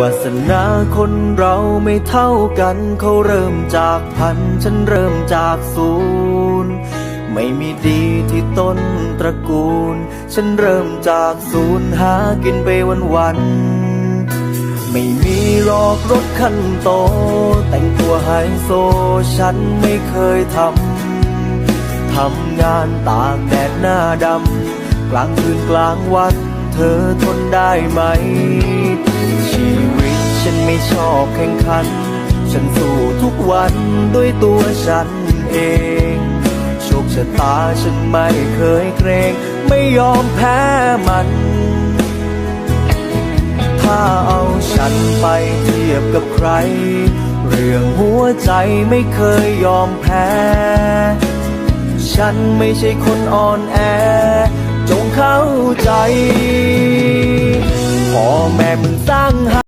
วาสนาคนเราไม่เท่ากันเขาเริ่มจากพันฉันเริ่มจากศูนย์ไม่มีดีที่ต้นตระกูล ฉันเริ่มจากศูนย์หากินไปวันวันไม่มีหรอกรถคันโต แต่งตัวไฮโซฉันไม่เคยทำทำงานตากแดดหน้าดำกลางคืนกลางวัน เธอทนได้ไหม ชอบแข่งขัน ฉันสู้ทุกวันด้วยตัวฉันเอง โชคชะตาฉันไม่เคยเกรง ไม่ยอมแพ้มัน ถ้าเอาฉันไปเทียบกับใคร เรื่องหัวใจไม่เคยยอมแพ้ ฉันไม่ใช่คนอ่อนแอ จงเข้าใจพ่อแม่มึงสร้างให้